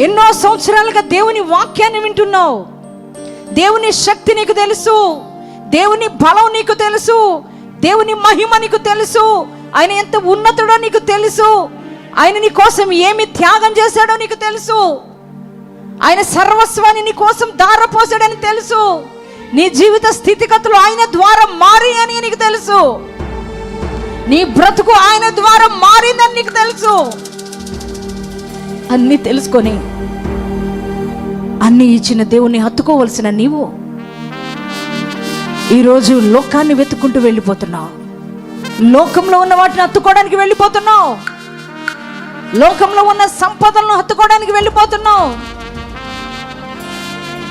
ఎన్నో సంవత్సరాలుగా దేవుని వాక్యాన్ని వింటున్నావు. దేవుని శక్తి నీకు తెలుసు. దేవుని బలం నీకు తెలుసు. దేవుని మహిమ నీకు తెలుసు. ఆయన ఎంత ఉన్నతుడో నీకు తెలుసు. ఆయన నీ కోసం ఏమి త్యాగం చేశాడో నీకు తెలుసు. ఆయన సర్వస్వాన్ని నీ కోసం దారపోసాడని తెలుసు. నీ జీవిత స్థితిగతులు ఆయన ద్వారా మారి అని నీకు తెలుసు. నీ బ్రతుకు ఆయన ద్వారా మారిందని నీకు తెలుసు. అన్నీ తెలుసుకొని అన్ని ఇచ్చిన దేవుణ్ణి హత్తుకోవలసిన నీవు ఈరోజు లోకాన్ని వెతుక్కుంటూ వెళ్ళిపోతున్నావు. లోకంలో ఉన్న వాటిని హత్తుకోవడానికి వెళ్ళిపోతున్నావు. లోకంలో ఉన్న సంపదలను హత్తుకోవడానికి వెళ్ళిపోతున్నావు.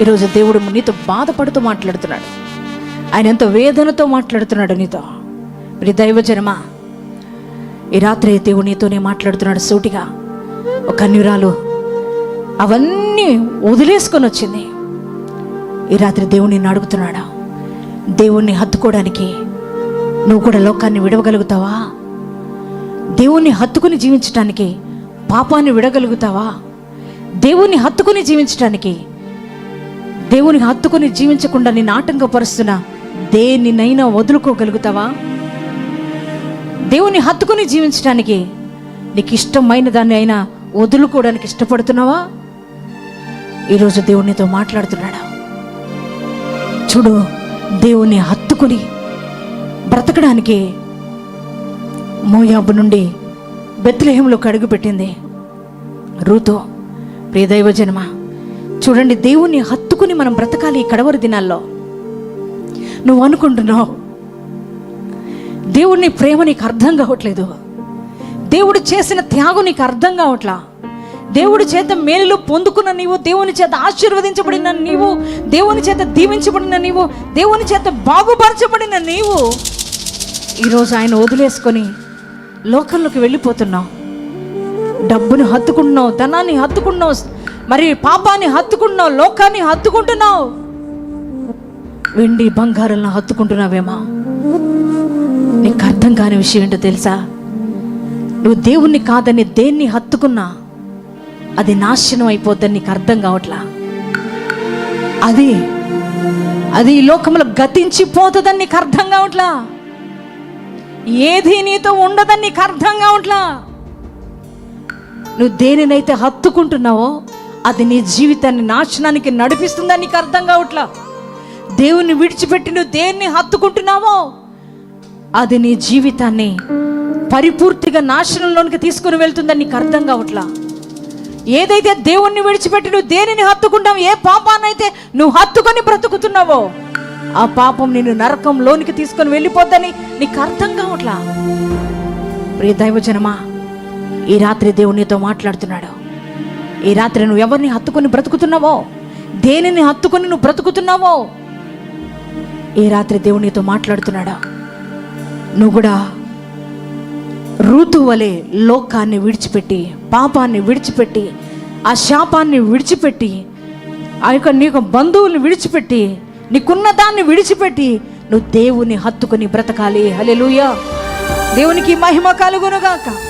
ఈరోజు దేవుడు నీతో బాధపడుతూ మాట్లాడుతున్నాడు. ఆయన ఎంతో వేదనతో మాట్లాడుతున్నాడు నీతో. మరి దైవజనమా ఈ రాత్రి దేవుడు నీతోనే మాట్లాడుతున్నాడు సూటిగా. ఒక కన్యురాలు అవన్నీ వదిలేసుకొని వచ్చింది. ఈ రాత్రి దేవుడు నిన్ను అడుగుతున్నాడా? దేవుణ్ణి హత్తుకోవడానికి నువ్వు కూడా లోకాన్ని విడవగలుగుతావా? దేవుణ్ణి హత్తుకుని జీవించటానికి పాపాన్ని విడగలుగుతావా? దేవుణ్ణి హత్తుకుని జీవించటానికి దేవుని హత్తుకుని జీవించకుండా నేను ఆటంకపరుస్తున్న దేనినైనా వదులుకోగలుగుతావా? దేవుని హత్తుకుని జీవించడానికి నీకు ఇష్టమైన దాన్ని అయినా వదులుకోవడానికి ఇష్టపడుతున్నావా? ఈరోజు దేవునితో మాట్లాడుతున్నాడా? చూడు దేవుని హత్తుకుని బ్రతకడానికి మోయాబు నుండి బెత్లహేంలోకి అడుగుపెట్టింది రూతో. ప్రియదైవ జన్మ చూడండి దేవుణ్ణి హత్తుకుని మనం బ్రతకాలి ఈ కడవరి దినాల్లో. నువ్వు అనుకుంటున్నావు దేవుణ్ణి ప్రేమ నీకు అర్థం కావట్లేదు. దేవుడు చేసిన త్యాగం నీకు అర్థం కావట్లా? దేవుడి చేత మేలు పొందుకున్న నీవు దేవుని చేత ఆశీర్వదించబడిన నీవు దేవుని చేత దీవించబడిన నీవు దేవుని చేత బాగుపరచబడిన నీవు ఈరోజు ఆయన వదిలేసుకొని లోకంలోకి వెళ్ళిపోతున్నావు. డబ్బుని హత్తుకుంటున్నావు ధనాన్ని హత్తుకుంటున్నావు మరి పాపాన్ని హత్తుకుంటున్నావు లోకాన్ని హత్తుకుంటున్నావు. వెండి బంగారాలను హత్తుకుంటున్నావేమా? నీకు అర్థం కాని విషయం ఏంటో తెలుసా? నువ్వు దేవుణ్ణి కాదని దేన్ని హత్తుకున్నా అది నాశనం అయిపోద్దని నీకు అర్థం కావట్లా? అది అది ఈ లోకంలో గతించిపోతుందని నీకు అర్థం కావట్లా? ఏది నీతో ఉండదని నీకు అర్థం కావట్లా? నువ్వు దేనినైతే హత్తుకుంటున్నావో అది నీ జీవితాన్ని నాశనానికి నడిపిస్తుందని నీకు అర్థం కావట్లా? దేవుని విడిచిపెట్టి నువ్వు దేన్ని హత్తుకుంటున్నావో అది నీ జీవితాన్ని పరిపూర్తిగా నాశనంలోనికి తీసుకుని వెళ్తుందని నీకు అర్థం కావట్లా? ఏదైతే దేవుణ్ణి విడిచిపెట్టి నువ్వు దేనిని హత్తుకుంటావు ఏ పాపాన్నైతే నువ్వు హత్తుకొని బ్రతుకుతున్నావో ఆ పాపం నిన్ను నరకంలోనికి తీసుకొని వెళ్ళిపోద్దని నీకు అర్థం కావట్లా? ప్రియ దైవజనమా ఈ రాత్రి దేవునితో మాట్లాడుతున్నాడు. ఈ రాత్రి నువ్వు ఎవరిని హత్తుకొని బ్రతుకుతున్నావో దేనిని హత్తుకొని నువ్వు బ్రతుకుతున్నావో ఈ రాత్రి దేవునితో మాట్లాడుతున్నాడా. నువ్వు కూడా ఋతు వలె లోకాన్ని విడిచిపెట్టి పాపాన్ని విడిచిపెట్టి ఆ శాపాన్ని విడిచిపెట్టి ఆ యొక్క నీ యొక్క బంధువుల్ని విడిచిపెట్టి నీకున్న దాన్ని విడిచిపెట్టి నువ్వు దేవుని హత్తుకొని బ్రతకాలి. హల్లెలూయా. దేవునికి మహిమ కలుగునుగాక.